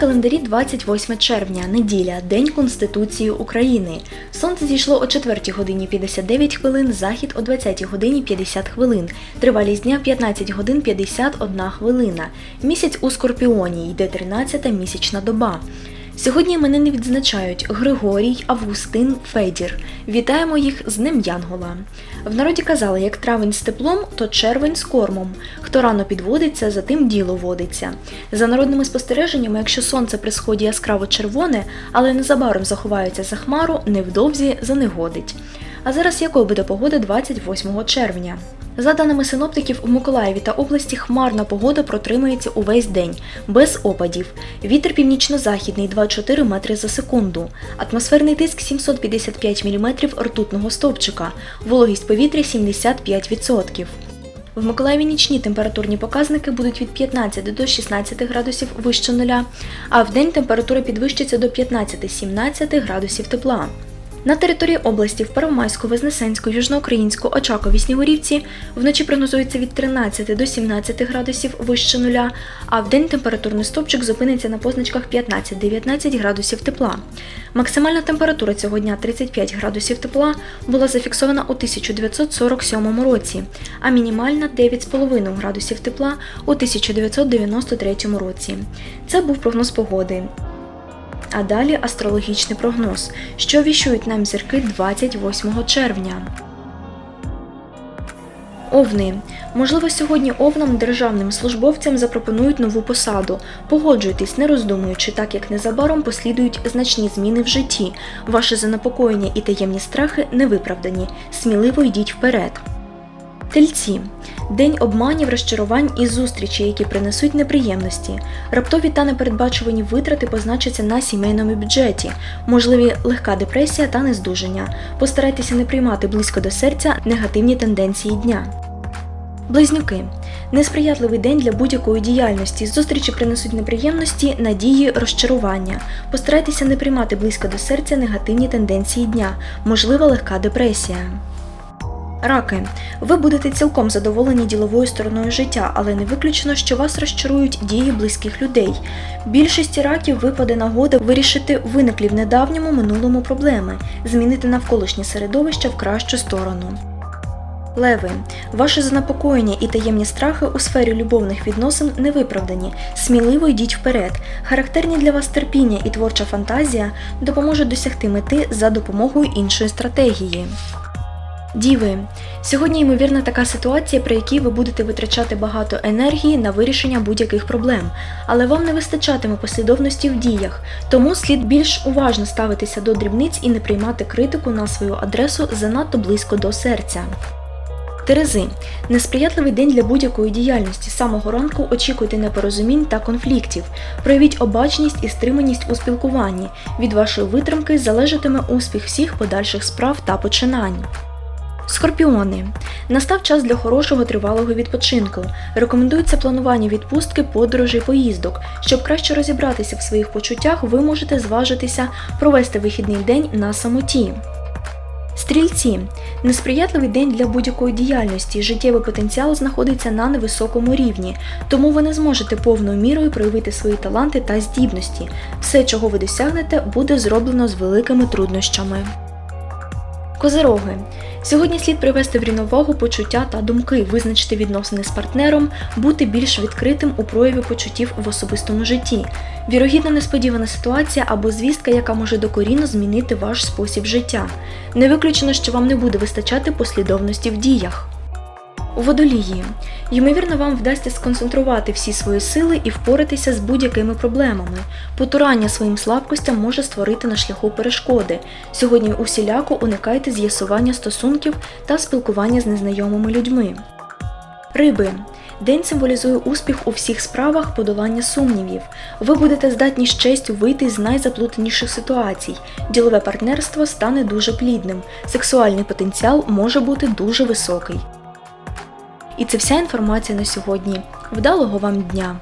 Календарі 28 червня, неділя, День Конституції України. Сонце зійшло о 4 годині 59 хвилин, захід о 20 годині 50 хвилин. Тривалість дня 15 годин 51 хвилина. Місяць у Скорпіоні йде 13-та місячна доба. Сьогодні іменини відзначають Григорій, Августин, Федір. Вітаємо їх з Днем Янгола. В народі казали, як травень з теплом, то червень з кормом. Хто рано підводиться, за тим діло водиться. За народними спостереженнями, якщо сонце при сході яскраво червоне, але незабаром заховається за хмару, невдовзі занегодить. А зараз якою буде погода 28 червня? За даними синоптиків, в Миколаєві та області хмарна погода протримається увесь день, без опадів. Вітер північно-західний 2,4 метри за секунду. Атмосферний тиск 755 мм ртутного стовпчика. Вологість повітря 75%. В Миколаєві нічні температурні показники будуть від 15 до 16 градусів вище нуля, а в день температура підвищиться до 15-17 градусів тепла. На території області в Первомайську, Вознесенську, Южноукраїнську, Очакові, Снігурівці вночі прогнозується від 13 до 17 градусів вище нуля, а в день температурний стопчик зупиниться на позначках 15-19 градусів тепла. Максимальна температура цього дня 35 градусів тепла була зафіксована у 1947 році, а мінімальна 9,5 градусів тепла у 1993 році. Це був прогноз погоди. А далі астрологічний прогноз, що віщують нам зірки 28 червня. Овни. Можливо, сьогодні овнам державним службовцям запропонують нову посаду. Погоджуйтесь, не роздумуючи, так як незабаром послідують значні зміни в житті. Ваше занепокоєння і таємні страхи не виправдані. Сміливо йдіть вперед. Тельці день обманів, розчарувань і зустрічей, які принесуть неприємності. Раптові та непередбачувані витрати позначаться на сімейному бюджеті, можливі легка депресія та нездужання. Постарайтеся не приймати близько до серця негативні тенденції дня. Близнюки несприятливий день для будь-якої діяльності. Зустрічі принесуть неприємності, надії, розчарування. Постарайтеся не приймати близько до серця негативні тенденції дня, можлива легка депресія. Раки, ви будете цілком задоволені діловою стороною життя, але не виключено, що вас розчарують дії близьких людей. Більшості раків випаде нагода вирішити виниклі в недавньому минулому проблеми, змінити навколишнє середовище в кращу сторону. Леви, ваше занепокоєння і таємні страхи у сфері любовних відносин не виправдані. Сміливо йдіть вперед. Характерні для вас терпіння і творча фантазія допоможуть досягти мети за допомогою іншої стратегії. Діви, сьогодні ймовірна така ситуація, при якій ви будете витрачати багато енергії на вирішення будь-яких проблем, але вам не вистачатиме послідовності в діях, тому слід більш уважно ставитися до дрібниць і не приймати критику на свою адресу занадто близько до серця. Терези несприятливий день для будь-якої діяльності. З самого ранку очікуйте непорозумінь та конфліктів. Проявіть обачність і стриманість у спілкуванні. Від вашої витримки залежатиме успіх всіх подальших справ та починань. Скорпіони. Настав час для хорошого тривалого відпочинку. Рекомендується планування відпустки, подорожей, поїздок. Щоб краще розібратися в своїх почуттях, ви можете зважитися провести вихідний день на самоті. Стрільці несприятливий день для будь-якої діяльності. Життєвий потенціал знаходиться на невисокому рівні, тому ви не зможете повною мірою проявити свої таланти та здібності. Все, чого ви досягнете, буде зроблено з великими труднощами. Козироги. Сьогодні слід привести в рівновагу почуття та думки, визначити відносини з партнером, бути більш відкритим у прояві почуттів в особистому житті. Вірогідна несподівана ситуація або звістка, яка може докорінно змінити ваш спосіб життя. Не виключено, що вам не буде вистачати послідовності в діях. Водолії. Ймовірно, вам вдасться сконцентрувати всі свої сили і впоратися з будь-якими проблемами. Потурання своїм слабкостям може створити на шляху перешкоди. Сьогодні усіляко уникайте з'ясування стосунків та спілкування з незнайомими людьми. Риби. День символізує успіх у всіх справах подолання сумнівів. Ви будете здатні з честю вийти з найзаплутаніших ситуацій. Ділове партнерство стане дуже плідним. Сексуальний потенціал може бути дуже високий. І це вся інформація на сьогодні. Вдалого вам дня!